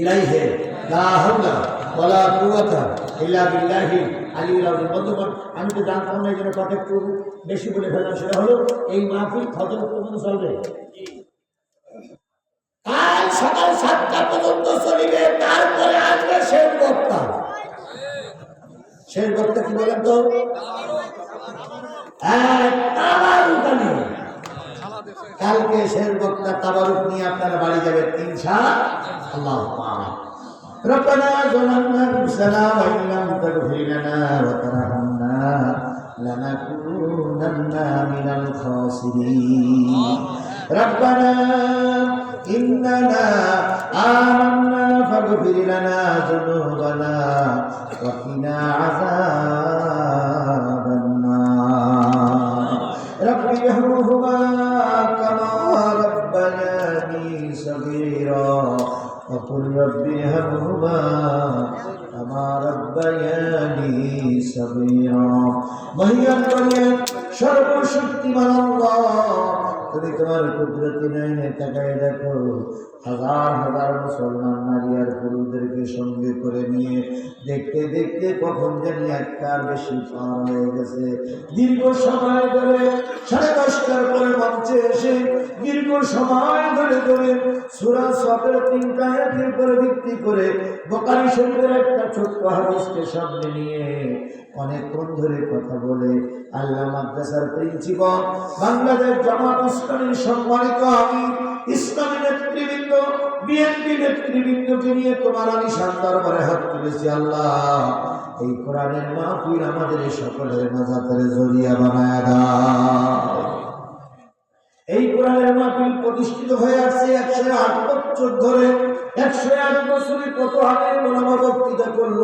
ইলাইহে লা হাওলা ওয়ালা কুওয়াতা ইল্লা বিল্লাহি আলিউল আযীম। বন্ধুগণ, আমি তো জানতাম না জন্য কথা একটু বেশি বলে সেটা হলো, এই মাহফিল খতম পর্যন্ত চলবে। কাল সকাল সাতটা পর্যন্ত চলিবে, তারপরে আসবে শেষ বক্তা। বক্তা কি বলেন তো? নিয়ে কালকে শেষ বক্তা তাবারুক নিয়ে আপনারা বাড়ি যাবেন ইনশা আল্লাহ ربنا ظلمنا انفسنا وان لم تغفر لنا وترحمنا لنكونن من الخاسرين ربنا اننا آمنا فاغفر لنا ذنوبنا وقنا عذاب صغيرا وقل رب ارحمهما كما ربياني صغيرا মহিয়ান বলেন সর্বশক্তিমান আল্লাহ তুমি তোমার কুদরতি নয়নে তাকায় দেখো হাজার হাজার মুসলমান নারী আর পুরুষদেরকে সঙ্গে করে নিয়ে দেখতে দেখতে কখন জানি একটার বেশি পার হয়ে গেছে দীর্ঘ সময় ধরে সাড়ে দশটার পরে মঞ্চে এসে সময় ধরে ধরে সুরা তিনটা উপরে ভিত্তি করে বোকারি একটা ছোট্ট হাদিসকে সামনে নিয়ে অনেকক্ষণ ধরে কথা বলে আল্লাহ মাদ্রাসার প্রিন্সিপাল, বাংলাদেশ জামাত ইসলামের সম্মানিত আমি ইসলামী নেতৃবৃন্দ, বিএনপি নেতৃবৃন্দকে নিয়ে তোমার আমি শান্তার হাত তুলেছি, আল্লাহ। এই কোরআনের মাহফিল আমাদের সকলের নাজাতের জরিয়া বানায় এই কোরআনের মাহফিল প্রতিষ্ঠিত হয়ে আসছে একশো আট বছর ধরে। একশো আট বছরে কত আগে মোলামা বক্তৃতা করল?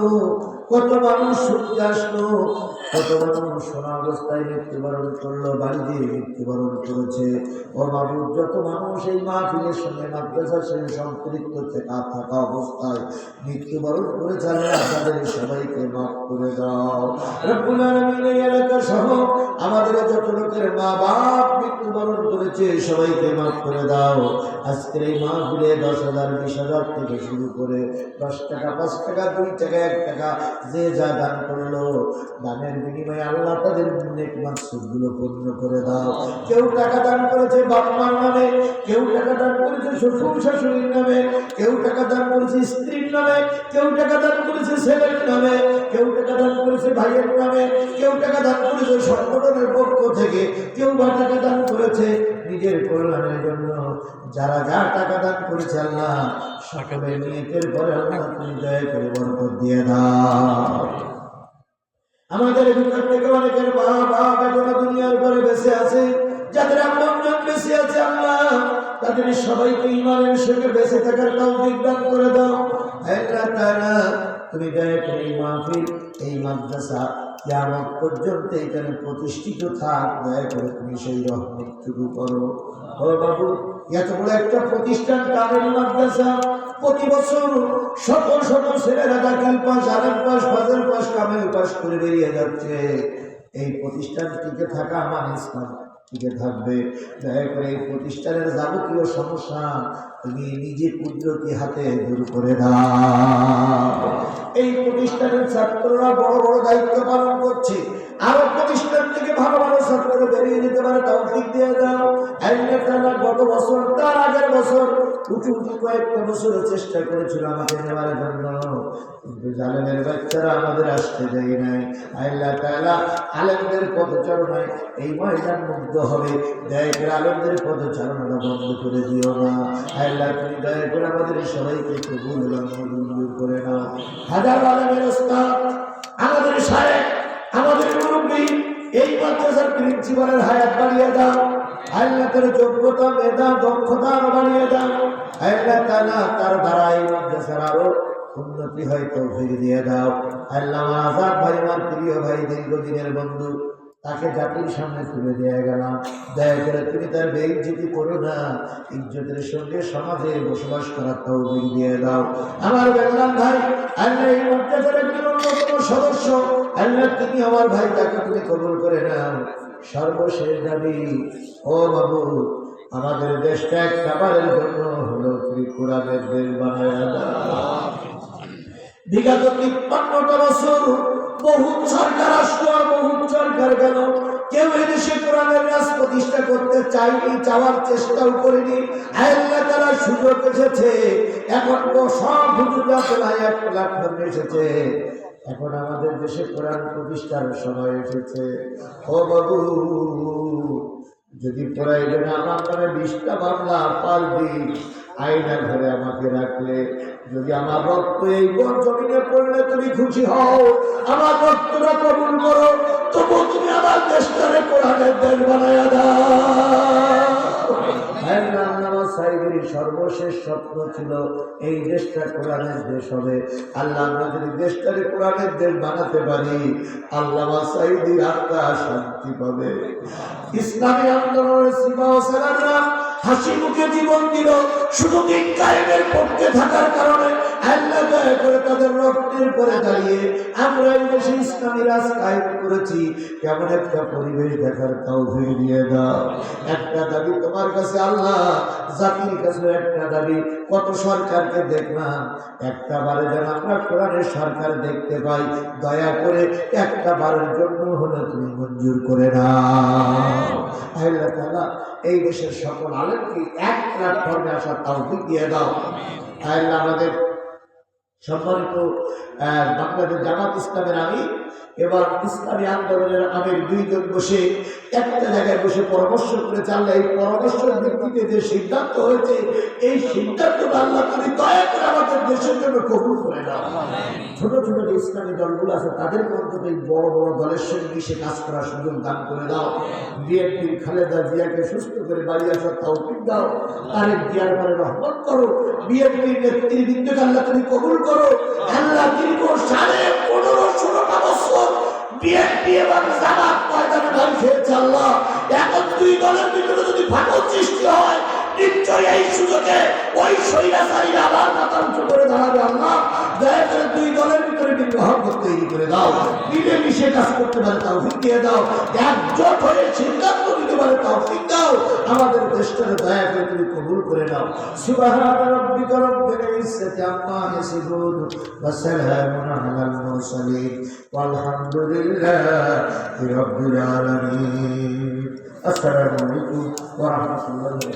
কত মানুষ সত্যি আসলো? কত মানুষ সোনা মৃত্যুবরণ করল? বাড়িতে মৃত্যুবরণ করেছে। ও বাবুর যত মানুষ এই মাহফিলের সঙ্গে মাদ্রাসার সঙ্গে সম্পৃক্ত থাকা অবস্থায় মৃত্যুবরণ করেছে, আল্লাহ তাদের সবাইকে মাফ করে দাও। রব্বুল আলামিন এলাকা সহ আমাদের যত লোকের মা বাপ মৃত্যুবরণ করেছে, সবাইকে মাফ করে দাও। আজকের এই মাহফিলে দশ হাজার, বিশ হাজার থেকে শুরু করে দশ টাকা, পাঁচ টাকা, দুই টাকা, এক টাকা, যে যা দান করল, দানের বিনিময়ে আল্লাহ তাদের নেক মাকসুদগুলো পূর্ণ করে দাও। কেউ টাকা দান করেছে বাপ মার নামে, কেউ টাকা দান করেছে শ্বশুর শাশুড়ির নামে, কেউ টাকা দান করেছে স্ত্রীর নামে, কেউ টাকা দান করেছে ছেলের নামে কেউ টাকা দান করেছে ভাইয়ের নামে কেউ টাকা দান করেছে সংগঠনের পক্ষ থেকে, কেউ বা টাকা দান করেছে নিজের কল্যাণের জন্য। যারা যা টাকা দান করেছে আল্লাহ, সকলের নিয়তের পরে আল্লাহ তুমি দয়া করে বরকত দিয়ে দাও। আমাদের ভিতর থেকে অনেকের বাপ এখনও দুনিয়ার পরে বেঁচে আছে, যাদের আপনজন বেঁচে আছে আল্লাহ, তাদের সবাইকে ইমানের সঙ্গে বেঁচে থাকার তৌফিক দান করে দাও। তুমি দয়া মাহফিল, এই মাদ্রাসা কিয়ামত পর্যন্ত এখানে প্রতিষ্ঠিত থাক, দয়া করে তুমি সেই রহমতটুকু করো। বাবু, এত বড় একটা প্রতিষ্ঠান কামেল মাদ্রাসা? প্রতি বছর শত শত ছেলেরা দাখিল পাস, আলেম পাস, ফাজল পাস, কামেল পাস করে বেরিয়ে যাচ্ছে। এই প্রতিষ্ঠান টিকে থাকা আমার ইসলাম। টিকে থাকবে দয়া করে এই প্রতিষ্ঠানের যাবতীয় সমস্যা তুমি নিজে কুদরতি হাতে দূর করে দাও। এই প্রতিষ্ঠানের ছাত্ররা বড় বড় দায়িত্ব পালন করছে। আরও প্রতিষ্ঠান থেকে ভালো ভালো ছাত্র বেরিয়ে যেতে পারে তাও ঠিক দিয়ে দাও। গত বছর, তার আগের বছর উঁচু উঁচু কয়েকটা বছরের চেষ্টা করেছিল আমাকে নেওয়ার জন্য। কিন্তু জালেমের বাচ্চারা আমাদের আসতে দেয় নাই। আল্লাহ তাআলা আলেমদের পদচারণায় এই ময়দান মুগ্ধ হবে। দয়া করে আলেমদের পদচারণাটা বন্ধ করে দিও না। আল্লাহ, তুমি দয়া করে আমাদের সবাইকে কবুল করে নাও। হাজার আলেমের আমাদের সাহেব, আমাদের মুরব্বী এই মাদ্রাসার প্রিন্সিপালের হায়াত বাড়িয়ে দাও আল্লাহ তার যোগ্যতা, মেধা, দক্ষতা আরও বাড়িয়ে দাও। আল্লাহ তাআলা তার দ্বারা এই মাদ্রাসার আরও উন্নতি হয়, তৌফিক দিয়ে দাও। আল্লাহ আজাদ ভাই, আমার প্রিয় ভাই, দীর্ঘদিনের বন্ধু তাকে জাতির সামনে তুলে দেয়া গেলাম দয়া করে তুমি তার বেইজ্জতি করো না। ইজ্জতের সঙ্গে সমাজে বসবাস করার তৌফিক দিয়ে দাও। আমার বেগলাম ভাই সদস্য। তুমি আমার ভাই, তাকে তুমি কবুল করে নাও। সর্বশেষ দাবি, ও বাবু, আমাদের দেশটা এক খাবারের জন্য হলো তুমি কোরআনের দেশ বানায় বিগত তিপ্পান্নটা বছর কেউ প্রতিষ্ঠা করতে চেষ্টাও তারা এখন এসেছে। এখন আমাদের দেশে কোরআন প্রতিষ্ঠার সময় এসেছে। ও যদি প্রয়োজনে আমার নামে বিশটা মামলা পারবি আয়না ঘরে আমাকে রাখলে। যদি আমার রক্ত এই বন জমিনে পড়লে তুমি খুশি হও আমার রক্তটা কবুল করো তবু তুমি আমার দেশটারে কোরআনের দেশ বানায় হ্যাঁ, সর্বশেষ স্বপ্ন ছিল এই দেশটা কোরআনের দেশ হবে। আল্লাহ আমরা যদি কোরআনের দেশ বানাতে পারি আত্মা শান্তি পাবে। ইসলামী আন্দোলনের সীমা হাসি মুখে জীবন দিল। শুধু দিন কায়েমের পক্ষে থাকার কারণে তাদের রক্তের পরে দাঁড়িয়ে আমরা এই দেশে ইসলামী রাজ কায়েম করেছি। কেমন একটা পরিবেশ দেখার তাও দিয়ে দাও। একটা দাবি তোমার কাছে আল্লাহ, জাতির কাছে একটা দাবি, কত সরকারকে দেখলাম, একটা বারে যেন আমরা কোরআনের সরকার দেখতে পাই, দয়া করে একটা বারের জন্য হলে তুমি মঞ্জুর করে নাও। এই দেশের সকল আলেমকে এক প্ল্যাটফর্মে আসার তৌফিক দিয়ে দাও। আল্লাহ আমাদের সম্মানিত বাংলাদেশ জামাত ইসলামের আমি এবার ইসলামী আন্দোলনের আমের দুইজন বসে একটা জায়গায় বসে পরামর্শ করে চাললে এই পরামর্শের ভিত্তিতে যে সিদ্ধান্ত হয়েছে, এই সিদ্ধান্ত আল্লাহ তুমি দয়া করে আমাদের দেশের জন্য কবুল করে দাও ছোট ছোট যে ইসলামী দলগুলো আছে, তাদের অন্তত এই বড় বড় দলের সঙ্গে মিশে কাজ করার সুযোগ দান করে দাও। বিএনপির খালেদা জিয়াকে সুস্থ করে বাড়ি আসার তৌফিক দাও। তারেক জিয়ার পরে রহমত করো। বিএনপির নেতৃবৃন্দকে আল্লাহ তুমি কবুল করো। আল্লাহ দীর্ঘ সাড়ে পনেরো বিএনপি এবং জামাত এখন দুই দলের ভিতরে যদি ফাটল সৃষ্টি হয়, নিশ্চয়ই এই সুযোগে ওই সৈরাচারীরা আবার মাথা করে দাঁড়াবে আল্লাহ। দয়া দুই দলের ভিতরে বিগ্রহ তৈরি করে দাও। মিলে মিশে কাজ করতে পারে তাও দিয়ে দাও। একজোট হয়ে সিদ্ধান্ত নিতে তৌফিক দাও। আমাদের দেশটাকে দয়া করে তুমি কবুল করে নাও। সুবহান রাব্বিকা রব্বিল ইজ্জাতি আম্মা ইয়াসিফুন, ওয়া সালামুন আলাল মুরসালিন, ওয়ালহামদুলিল্লাহি রাব্বিল আলামিন। আসসালামু আলাইকুম ওয়া রাহমাতুল্লাহি